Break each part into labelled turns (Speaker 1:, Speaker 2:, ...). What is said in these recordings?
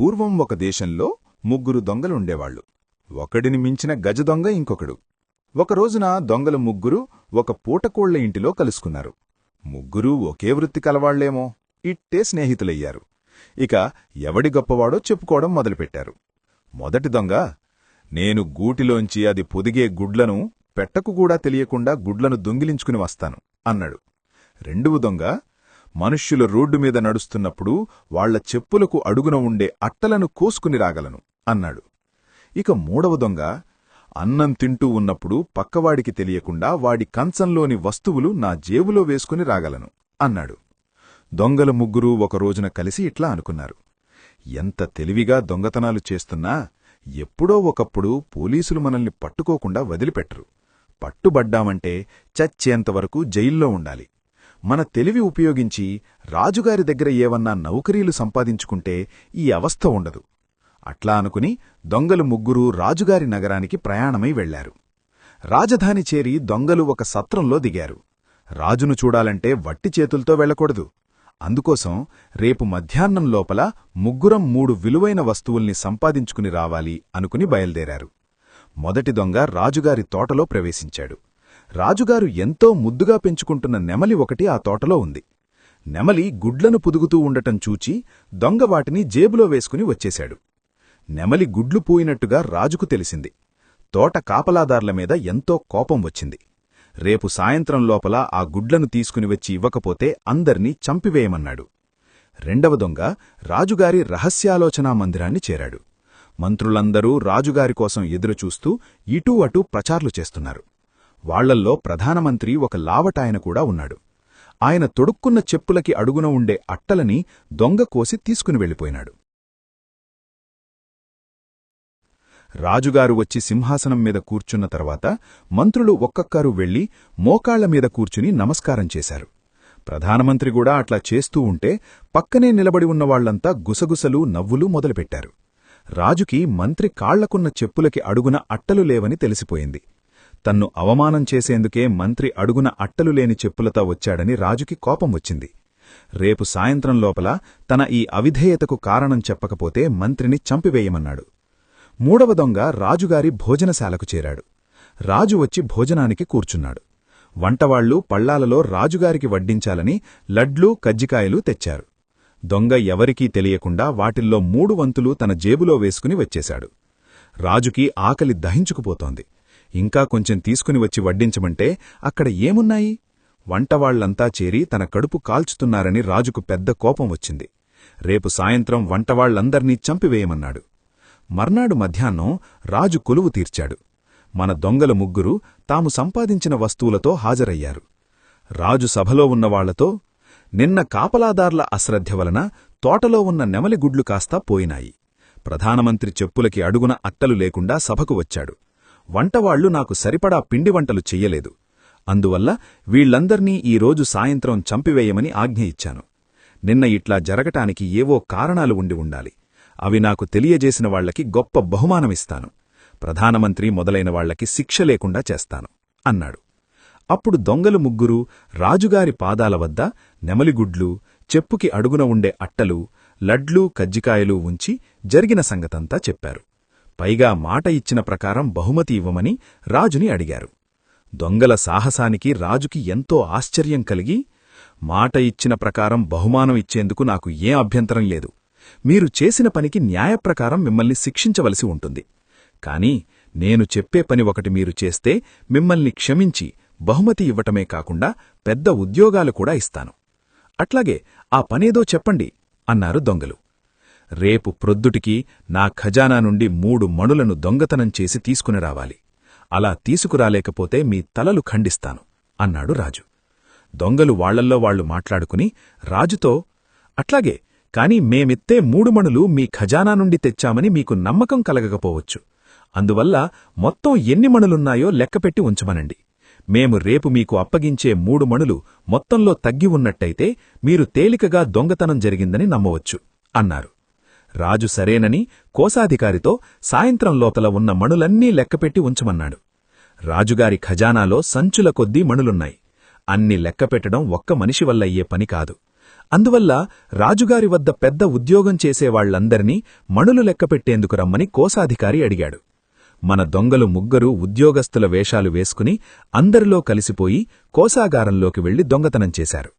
Speaker 1: పూర్వం ఒక దేశంలో ముగ్గురు దొంగలుండేవాళ్ళు ఒకడిని మించిన గజ దొంగ ఇంకొకడు. ఒకరోజున దొంగలు ముగ్గురు ఒక పూటకోళ్ళ ఇంటిలో కలుసుకున్నారు. ముగ్గురూ ఒకే వృత్తి కలవాళ్ళేమో. ఇట్టే స్నేహితులయ్యారు. ఇక ఎవడి గొప్పవాడో చెప్పుకోవడం మొదలుపెట్టారు. మొదటి దొంగ నేను గూటిలోంచి అది పొదిగే గుడ్లను పెట్టకు కూడా తెలియకుండా గుడ్లను దొంగిలించుకుని వస్తాను అన్నాడు. రెండవ దొంగ మనుష్యుల రోడ్డు మీద నడుస్తున్నప్పుడు వాళ్ళ చెప్పులకు అడుగున ఉండే అట్టలను కోసుకుని రాగలను అన్నాడు. ఇక మూడవ దొంగ అన్నం తింటూ ఉన్నప్పుడు పక్కవాడికి తెలియకుండా వాడి కంచంలోని వస్తువులు నా జేబులో వేసుకుని రాగలను అన్నాడు. దొంగలు ముగ్గురూ ఒకరోజున కలిసి ఇట్లా అనుకున్నారు. ఎంత తెలివిగా దొంగతనాలు చేస్తున్నా ఎప్పుడో ఒకప్పుడు పోలీసులు మనల్ని పట్టుకోకుండా వదిలిపెట్టరు. పట్టుబడ్డామంటే చచ్చేంతవరకు జైల్లో ఉండాలి. మన తెలివి ఉపయోగించి రాజుగారి దగ్గర ఏవన్నా నౌకరీలు సంపాదించుకుంటే ఈ అవస్థ ఉండదు. అట్లా అనుకుని దొంగలు ముగ్గురూ రాజుగారి నగరానికి ప్రయాణమై వెళ్ళారు. రాజధాని చేరి దొంగలు ఒక సత్రంలో దిగారు. రాజును చూడాలంటే వట్టి చేతులతో వెళ్ళకూడదు అందుకోసం రేపు మధ్యాహ్నం లోపల ముగ్గురం మూడు విలువైన వస్తువుల్ని సంపాదించుకుని రావాలి అనుకుని బయల్దేరారు. మొదటి దొంగ రాజుగారి తోటలో ప్రవేశించాడు. రాజుగారు ఎంతో ముద్దుగా పెంచుకుంటున్న నెమలి ఒకటి ఆ తోటలో ఉంది. నెమలి గుడ్లను పుదుగుతూ ఉండటం చూచి దొంగ వాటిని జేబులో వేసుకుని వచ్చేశాడు. నెమలి గుడ్లు పూయినట్టుగా రాజుకు తెలిసింది. తోట కాపలాదార్ల మీద ఎంతో కోపం వచ్చింది. రేపు సాయంత్రం లోపల ఆ గుడ్లను తీసుకుని వచ్చి ఇవ్వకపోతే అందర్నీ చంపివేయమన్నాడు. రెండవ దొంగ రాజుగారి రహస్యాలోచనా మందిరాన్ని చేరాడు. మంత్రులందరూ రాజుగారి కోసం ఎదురుచూస్తూ ఇటూ అటూ ప్రచార్లు చేస్తున్నారు. వాళ్ళల్లో ప్రధానమంత్రి ఒక లావటాయన కూడా ఉన్నాడు. ఆయన తొడుక్కున్న చెప్పులకి అడుగున ఉండే అట్టలని దొంగ కోసి తీసుకుని వెళ్ళిపోయినాడు. రాజుగారు వచ్చి సింహాసనం మీద కూర్చున్న తర్వాత మంత్రులు ఒక్కొక్కరు వెళ్ళి మోకాళ్ళ మీద కూర్చుని నమస్కారం చేశారు. ప్రధానమంత్రి కూడా అట్లా చేస్తూ ఉంటే పక్కనే నిలబడి ఉన్నవాళ్ళంతా గుసగుసలు నవ్వులు మొదలుపెట్టారు. రాజుకి మంత్రి కాళ్ళకున్న చెప్పులకి అడుగున అట్టలు లేవని తెలిసిపోయింది. తన్ను అవమానం చేసేందుకే మంత్రి అడుగున అట్టలు లేని చెప్పులతో వచ్చాడని రాజుకి కోపం వచ్చింది. రేపు సాయంత్రం లోపల తన ఈ అవిధేయతకు కారణం చెప్పకపోతే మంత్రిని చంపివేయమన్నాడు. మూడవ దొంగ రాజుగారి భోజనశాలకు చేరాడు. రాజు వచ్చి భోజనానికి కూర్చున్నాడు. వంటవాళ్ళు పళ్ళాలలో రాజుగారికి వడ్డించాలని లడ్లూ కజ్జికాయలు తెచ్చారు. దొంగ ఎవరికీ తెలియకుండా వాటిల్లో మూడు వంతులు తన జేబులో వేసుకుని వచ్చేశాడు. రాజుకి ఆకలి దహించుకుపోతోంది. ఇంకా కొంచెం తీసుకుని వచ్చి వడ్డించమంటే అక్కడ ఏమున్నాయి? వంటవాళ్ళంతా చేరి తన కడుపు కాల్చుతున్నారని రాజుకు పెద్ద కోపం వచ్చింది. రేపు సాయంత్రం వంటవాళ్ళందర్నీ చంపివేయమన్నాడు. మర్నాడు మధ్యాహ్నం రాజు కొలువు తీర్చాడు. మన దొంగల ముగ్గురు తాము సంపాదించిన వస్తువులతో హాజరయ్యారు. రాజు సభలో ఉన్నవాళ్ళతో నిన్న కాపలాదార్ల అశ్రద్ధ వలన తోటలో ఉన్న నెమలిగుడ్లు కాస్తా పోయినాయి. ప్రధానమంత్రి చెప్పులకి అడుగున అట్టలు లేకుండా సభకు వచ్చాడు. వంటవాళ్ళు నాకు సరిపడా పిండి వంటలు చెయ్యలేదు. అందువల్ల వీళ్ళందర్నీ ఈరోజు సాయంత్రం చంపివేయమని ఆజ్ఞ ఇచ్చాను. నిన్న ఇట్లా జరగటానికి ఏవో కారణాలు ఉండి ఉండాలి. అవి నాకు తెలియజేసిన వాళ్ళకి గొప్ప బహుమానమిస్తాను. ప్రధానమంత్రి మొదలైన వాళ్ళకి శిక్ష లేకుండా చేస్తాను అన్నాడు. అప్పుడు దొంగలు ముగ్గురు రాజుగారి పాదాల వద్ద నెమలిగుడ్లు చెప్పుకి అడుగున ఉండే అట్టలు లడ్లూ కజ్జికాయలు ఉంచి జరిగిన సంగతంతా చెప్పారు. పైగా మాట ఇచ్చిన ప్రకారం బహుమతి ఇవ్వమని రాజుని అడిగారు. దొంగల సాహసానికి రాజుకి ఎంతో ఆశ్చర్యం కలిగి మాట ఇచ్చిన ప్రకారం బహుమానం ఇచ్చేందుకు నాకు ఏం అభ్యంతరం లేదు. మీరు చేసిన పనికి న్యాయప్రకారం మిమ్మల్ని శిక్షించవలసి ఉంటుంది. కాని నేను చెప్పే పని ఒకటి మీరు చేస్తే మిమ్మల్ని క్షమించి బహుమతి ఇవ్వటమే కాకుండా పెద్ద ఉద్యోగాలు కూడా ఇస్తాను. అట్లాగే ఆ పనేదో చెప్పండి అన్నారు దొంగలు. రేపు ప్రొద్దుటికి నా ఖజానా నుండి మూడు మణులను దొంగతనం చేసి తీసుకుని రావాలి. అలా తీసుకురాలేకపోతే మీ తలలు ఖండిస్తాను అన్నాడు రాజు. దొంగలు వాళ్ళల్లో వాళ్ళు మాట్లాడుకుని రాజుతో అట్లాగే కాని మేమిత్తే మూడు మణులు మీ ఖజానా నుండి తెచ్చామని మీకు నమ్మకం కలగకపోవచ్చు. అందువల్ల మొత్తం ఎన్ని మణులున్నాయో లెక్కపెట్టి ఉంచమనండి. మేము రేపు మీకు అప్పగించే మూడు మణులు మొత్తంలో తగ్గి ఉన్నట్టయితే మీరు తేలికగా దొంగతనం జరిగిందని నమ్మవచ్చు అన్నారు. రాజు సరేనని కోశాధికారితో సాయంత్రం లోపల ఉన్న మణులన్నీ లెక్కపెట్టి ఉంచమన్నాడు. రాజుగారి ఖజానాలో సంచుల కొద్దీ మణులున్నాయి. అన్ని లెక్కపెట్టడం ఒక్క మనిషి వల్ల అయ్యే పని కాదు. అందువల్ల రాజుగారి వద్ద పెద్ద ఉద్యోగం చేసేవాళ్ళందరినీ మణులు లెక్కపెట్టేందుకు రమ్మని కోశాధికారి అడిగాడు. మన దొంగలు ముగ్గురు ఉద్యోగస్తుల వేషాలు వేసుకుని అందరిలో కలిసిపోయి కోశాగారంలోకి వెళ్ళి దొంగతనం చేశారు.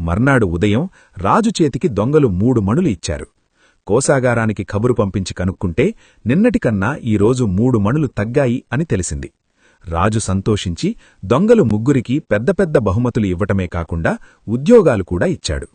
Speaker 1: మర్నాడు ఉదయం రాజు చేతికి దొంగలు మూడు మణులు ఇచ్చారు. కోసాగారానికి కబురు పంపించి కనుక్కుంటే నిన్నటికన్నా ఈరోజు మూడు మణులు తగ్గాయి అని తెలిసింది. రాజు సంతోషించి దొంగలు ముగ్గురికి పెద్ద పెద్ద బహుమతులు ఇవ్వటమే కాకుండా ఉద్యోగాలు కూడా ఇచ్చాడు.